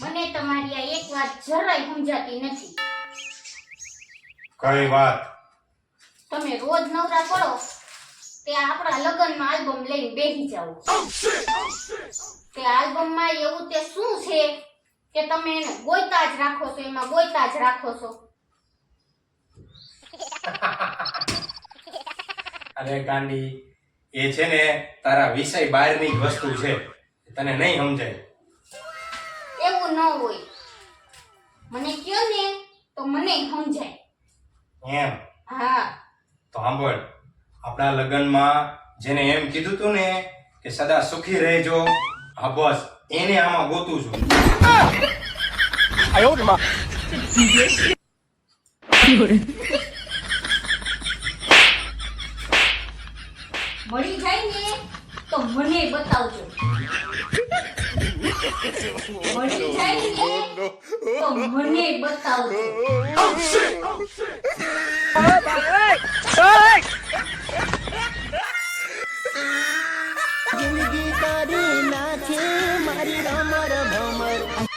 મને તમારી આ એક વાત જરાય સમજાતી નથી. કઈ વાત? તમે રોજ નવરા પડો તે આપણા લગ્નમાં આલ્બમ લઈને બેસી જાઓ. તે આલ્બમમાં એવું તે શું છે કે તમે એને ગોઈતા જ રાખો છો એમાં ગોઈતા જ રાખો છો? અરે ગાંડી એ છે ને તારા વિષય બહારની જ વસ્તુ છે તને નહીં સમજાય. હોય. મને કયો ને તો મને સમજાય. એમ? હા. તો સાંભળ આપણા લગ્નમાં જેને એમ કીધું તું ને કે સદા સુખી રહેજો હા બસ એને આમાં ગોતું છું. મળી જાય ને તો મને બતાવજો. મને oh, જાય ને oh, તો મને બતાવજો ઓ શિટ ઓ શિટ જિંદગી તારી નાચે મારી રમર ભમર